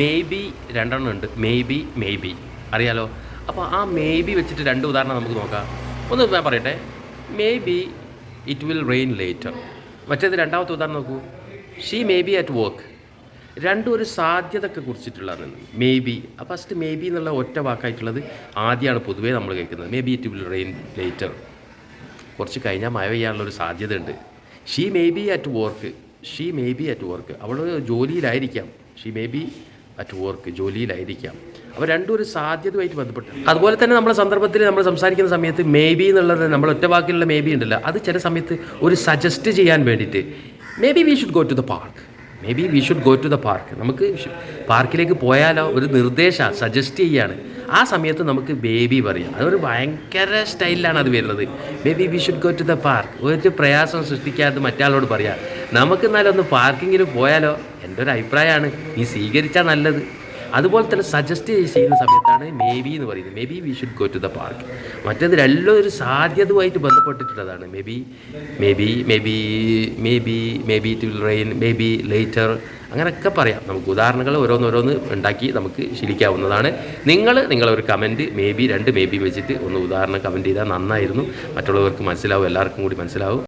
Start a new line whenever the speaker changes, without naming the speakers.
May be രണ്ടെണ്ണം ഉണ്ട്. May be may be അറിയാലോ? അപ്പോൾ ആ മേ ബി വെച്ചിട്ട് രണ്ട് ഉദാഹരണം നമുക്ക് നോക്കാം. ഒന്ന് ഞാൻ പറയട്ടെ. Maybe it will rain later മറ്റേത് രണ്ടാമത്തെ ഉദാഹരണം നോക്കൂ. She may be at work രണ്ടും ഒരു സാധ്യതയൊക്കെ കുറിച്ചിട്ടുള്ളതാണ്. മേ ബി അപ്പോൾ ഫസ്റ്റ് മേ ബി എന്നുള്ള ഒറ്റ വാക്കായിട്ടുള്ളത് ആദ്യമാണ് പൊതുവേ നമ്മൾ കേൾക്കുന്നത്. Maybe it will rain later കുറച്ച് കഴിഞ്ഞാൽ മഴ പെയ്യാനുള്ള ഒരു സാധ്യത ഉണ്ട് she may be at work she may be at work അവൾ ജോലിയിലായിരിക്കാം. She may be at work ജോലിയിലായിരിക്കാം. അപ്പോൾ രണ്ടും ഒരു സാധ്യതയുമായിട്ട് ബന്ധപ്പെട്ട് അതുപോലെ തന്നെ നമ്മുടെ സന്ദർഭത്തിൽ നമ്മൾ സംസാരിക്കുന്ന സമയത്ത് മേ ബി എന്നുള്ളത് നമ്മൾ ഒറ്റ വാക്കിലുള്ള മേ ബി ഉണ്ടല്ലോ. അത് ചില സമയത്ത് ഒരു സജസ്റ്റ് ചെയ്യാൻ വേണ്ടിയിട്ട് maybe we should go to the park maybe we should go to the park നമുക്ക് പാർക്കിലേക്ക് പോയാലോ ഒരു നിർദ്ദേശമാണ് സജസ്റ്റ് ചെയ്യാണ്. ആ സമയത്ത് നമുക്ക് ബേബി പറയാം. അതൊരു ഭയങ്കര സ്റ്റൈലിലാണ് അത് വരുന്നത്. Maybe we should go to the park ഒരു പ്രയാസം സൃഷ്ടിക്കാതെ മറ്റാളോട് പറയാം. നമുക്ക് എന്നാലും ഒന്ന് പാർക്കിങ്ങിൽ പോയാലോ? എന്റെ ഒരു അഭിപ്രായമാണ്. നീ സ്വീകരിച്ചാൽ നല്ലത്. അതുപോലെ തന്നെ സജസ്റ്റ് ചെയ്യുന്ന സമയത്താണ് മേ ബി എന്ന് പറയുന്നത്. Maybe we should go to the park മറ്റേത് രണ്ടും ഒരു സാധ്യതയുമായിട്ട് ബന്ധപ്പെട്ടിട്ടുള്ളതാണ്. Maybe maybe maybe maybe maybe it will rain maybe later അങ്ങനെയൊക്കെ പറയാം. നമുക്ക് ഉദാഹരണങ്ങൾ ഓരോന്നോരോന്ന് ഉണ്ടാക്കി നമുക്ക് ശീലിക്കാവുന്നതാണ്. നിങ്ങൾ നിങ്ങളൊരു കമന്റ് മേ ബി രണ്ട് മേ ബി വെച്ചിട്ട് ഒന്ന് ഉദാഹരണം കമന്റ് ചെയ്താൽ നന്നായിരുന്നു. മറ്റുള്ളവർക്ക് മനസ്സിലാവും. എല്ലാവർക്കും കൂടി മനസ്സിലാവും.